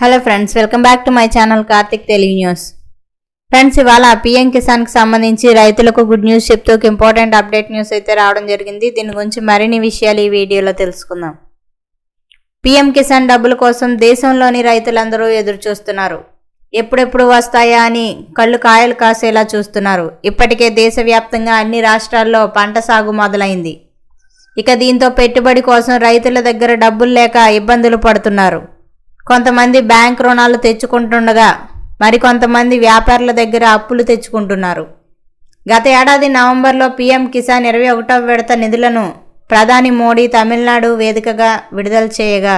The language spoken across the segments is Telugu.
Hello friends welcome back to my channel Karthik Telugu news. Friends ఇవాళ పిఎం కిసాన్కి సంబంధించి రైతులకు గుడ్ న్యూస్ చెప్తూ ఒక ఇంపార్టెంట్ అప్డేట్ న్యూస్ అయితే రావడం జరిగింది. దీని గురించి మరిన్ని విషయాలు ఈ వీడియోలో తెలుసుకుందాం. పిఎం కిసాన్ డబ్బుల కోసం దేశంలోని రైతులందరూ ఎదురు చూస్తున్నారు ఎప్పుడెప్పుడు వస్తాయా అని కళ్ళు కాయలు కాసేలా చూస్తున్నారు. ఇప్పటికే దేశవ్యాప్తంగా అన్ని రాష్ట్రాల్లో పంట సాగు మొదలైంది. ఇక దీంతో పెట్టుబడి కోసం రైతుల దగ్గర డబ్బులు లేక ఇబ్బందులు పడుతున్నారు. కొంతమంది బ్యాంక్ రుణాలు తెచ్చుకుంటుండగా మరికొంతమంది వ్యాపారుల దగ్గర అప్పులు తెచ్చుకుంటున్నారు. గత ఏడాది నవంబర్లో పీఎం కిసాన్ ఇరవై ఒకటవ విడత నిధులను ప్రధాని మోడీ తమిళనాడు వేదికగా విడుదల చేయగా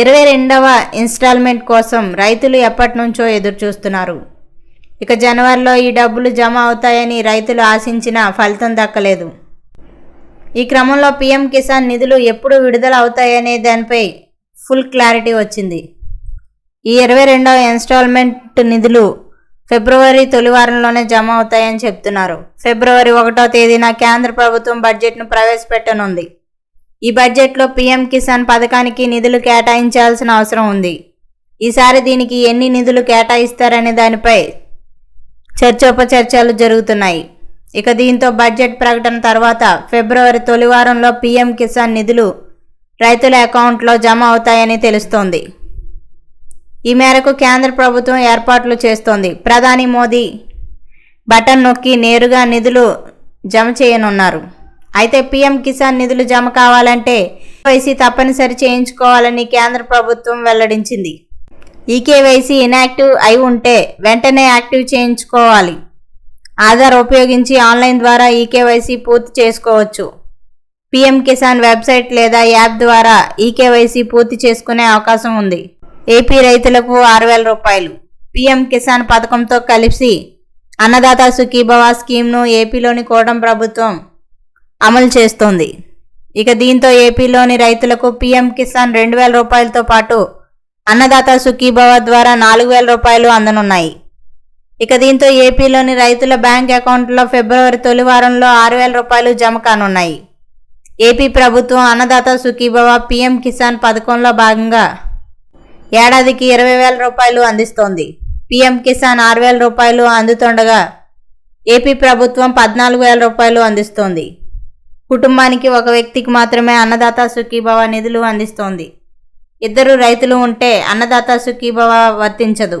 ఇరవై రెండవ ఇన్స్టాల్మెంట్ కోసం రైతులు ఎప్పటి నుంచో ఎదురుచూస్తున్నారు. ఇక జనవరిలో ఈ డబ్బులు జమ అవుతాయని రైతులు ఆశించిన ఫలితం దక్కలేదు. ఈ క్రమంలో పీఎం కిసాన్ నిధులు ఎప్పుడు విడుదల అవుతాయనే దానిపై ఫుల్ క్లారిటీ వచ్చింది. ఈ ఇరవై రెండవ ఇన్స్టాల్మెంట్ నిధులు ఫిబ్రవరి తొలి వారంలోనే జమ అవుతాయని చెప్తున్నారు. ఫిబ్రవరి ఒకటో తేదీన కేంద్ర ప్రభుత్వం బడ్జెట్ను ప్రవేశపెట్టనుంది. ఈ బడ్జెట్లో పీఎం కిసాన్ పథకానికి నిధులు కేటాయించాల్సిన అవసరం ఉంది. ఈసారి దీనికి ఎన్ని నిధులు కేటాయిస్తారనే దానిపై చర్చోపచర్చలు జరుగుతున్నాయి. ఇక దీంతో బడ్జెట్ ప్రకటన తర్వాత ఫిబ్రవరి తొలి వారంలో పీఎం కిసాన్ నిధులు రైతుల అకౌంట్లో జమ అవుతాయని తెలుస్తోంది. ఈ మేరకు కేంద్ర ప్రభుత్వం ఏర్పాట్లు చేస్తోంది. ప్రధాని మోదీ బటన్ నొక్కి నేరుగా నిధులు జమ చేయనున్నారు. అయితే పీఎం కిసాన్ నిధులు జమ కావాలంటే కేవైసీ తప్పనిసరి చేయించుకోవాలని కేంద్ర ప్రభుత్వం వెల్లడించింది. ఈ కేవైసీ ఇన్యాక్టివ్ అయి ఉంటే వెంటనే యాక్టివ్ చేయించుకోవాలి. ఆధార్ ఉపయోగించి ఆన్లైన్ ద్వారా ఈ కేవైసీ పూర్తి చేసుకోవచ్చు. పీఎం కిసాన్ వెబ్సైట్ లేదా యాప్ ద్వారా ఈ పూర్తి చేసుకునే అవకాశం ఉంది. ఏపీ రైతులకు ఆరు వేల రూపాయలు. పీఎం కిసాన్ పథకంతో కలిసి అన్నదాత సుఖీభవ స్కీమ్ను ఏపీలోని కోటం ప్రభుత్వం అమలు చేస్తోంది. ఇక దీంతో ఏపీలోని రైతులకు పీఎం కిసాన్ రెండు వేల రూపాయలతో పాటు అన్నదాత సుఖీభవ ద్వారా నాలుగు వేల రూపాయలు అందనున్నాయి. ఇక దీంతో ఏపీలోని రైతుల బ్యాంక్ అకౌంట్లో ఫిబ్రవరి తొలి వారంలో ఆరు వేల రూపాయలు జమ కానున్నాయి. ఏపీ ప్రభుత్వం అన్నదాత సుఖీభవ పీఎం కిసాన్ పథకంలో భాగంగా ఏడాదికి ఇరవై వేల రూపాయలు అందిస్తోంది. పీఎం కిసాన్ ఆరు వేల రూపాయలు అందుతుండగా ఏపీ ప్రభుత్వం పద్నాలుగు వేల రూపాయలు అందిస్తోంది. కుటుంబానికి ఒక వ్యక్తికి మాత్రమే అన్నదాత సుఖీభవ నిధులు అందిస్తోంది. ఇద్దరు రైతులు ఉంటే అన్నదాత సుఖీభవ వర్తించదు.